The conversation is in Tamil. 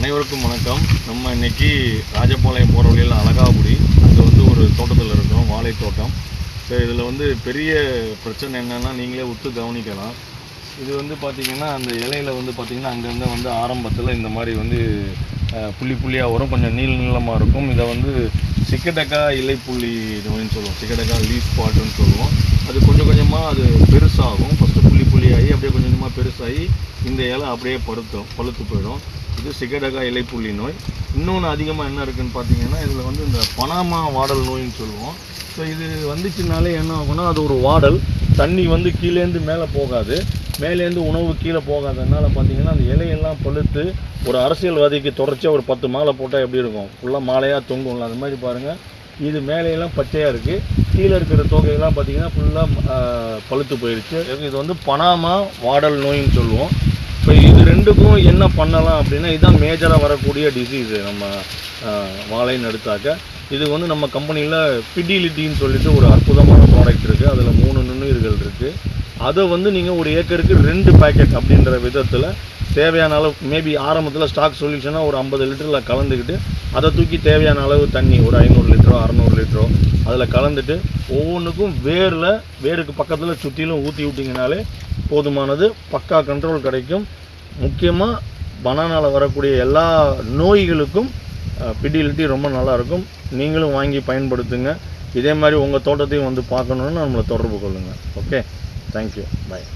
அனைவருக்கும் வணக்கம். நம்ம இன்னைக்கு ராஜபாளையம் போகிற வழியில் அழகாபுரி. அங்கே வந்து ஒரு தோட்டத்தில் இருக்கிறோம் வாழை தோட்டம். ஸோ இதில் வந்து பெரிய பிரச்சனை என்னென்னா நீங்களே உத்து கவனிக்கலாம். இது வந்து பார்த்திங்கன்னா அந்த இலையில் வந்து பார்த்திங்கன்னா அங்கங்கே வந்து ஆரம்பத்தில் இந்த மாதிரி வந்து புள்ளி புள்ளியாக வரும். கொஞ்சம் நீள் நீளமாக இருக்கும். இதை வந்து சிக்கடக்கா இலை புள்ளி நோயின்னு சொல்லுவோம். சிக்கடக்கா லீஃப் பாட்டுன்னு சொல்லுவோம். அது கொஞ்சம் கொஞ்சமாக அது பெருசாகும். ஃபஸ்ட்டு புள்ளி புள்ளியாகி அப்படியே கொஞ்சம் கொஞ்சமாக பெருசாகி இந்த இலை அப்படியே படுத்தும் பழுத்து போயிடும். இது சிகடகா இலைப்புள்ளி நோய். இன்னொன்று அதிகமாக என்ன இருக்குதுன்னு பார்த்தீங்கன்னா இதில் வந்து இந்த பனாமா வாடல் நோயின்னு சொல்லுவோம். ஸோ இது வந்துச்சுனாலே என்ன ஆகும்னா அது ஒரு வாடல். தண்ணி வந்து கீழேருந்து மேலே போகாது. மேலேருந்து உணவு கீழே போகாதனால பார்த்தீங்கன்னா அந்த இலையெல்லாம் பழுத்து ஒரு அரசியல்வாதிக்கு தொடர்ச்சியாக ஒரு பத்து மாலை போட்டால் எப்படி இருக்கும்? ஃபுல்லாக மாலையாக தொங்கும்ல. அது மாதிரி பாருங்கள் இது மேலையெல்லாம் பச்சையாக இருக்குது கீழே இருக்கிற தொகையெல்லாம் பார்த்தீங்கன்னா ஃபுல்லாக பழுத்து போயிடுச்சு இது வந்து பனாமா வாடல் நோயின்னு சொல்லுவோம். இப்போ இது ரெண்டுக்கும் என்ன பண்ணலாம் அப்படின்னா இதுதான் மேஜராக வரக்கூடிய டிசீஸு நம்ம வாழைன்னு எடுத்தாக்க இது வந்து நம்ம கம்பெனியில் பிடிலிட்டின்னு சொல்லிட்டு ஒரு அற்புதமான ப்ராடக்ட் இருக்குது அதில் மூணு நுண்ணுயிர்கள் இருக்குது அதை வந்து நீங்கள் ஒரு ஏக்கருக்கு ரெண்டு பேக்கெட் அப்படின்ற விதத்தில் தேவையான அளவு மேபி ஆரம்பத்தில் ஸ்டாக் சொல்யூஷனாக ஒரு ஐம்பது லிட்டரில் கலந்துக்கிட்டு அதை தூக்கி தேவையான அளவு தண்ணி ஒரு ஐநூறு லிட்டரோ அறநூறு லிட்டரோ அதில் கலந்துட்டு ஒவ்வொன்றுக்கும் வேரில் வேருக்கு பக்கத்தில் சுற்றிலும் ஊற்றி விட்டிங்கனாலே போதுமானது. பக்கா கண்ட்ரோல் கிடைக்கும். முக்கியமாக பனானாவில் வரக்கூடிய எல்லா நோய்களுக்கும் பிடிலிட்டி ரொம்ப நல்லா இருக்கும் நீங்களும் வாங்கி பயன்படுத்துங்க. இதே மாதிரி உங்கள் தோட்டத்தையும் வந்து பார்க்கணுன்னு நம்மளை தொடர்பு கொள்ளுங்கள் ஓகே? Thank you bye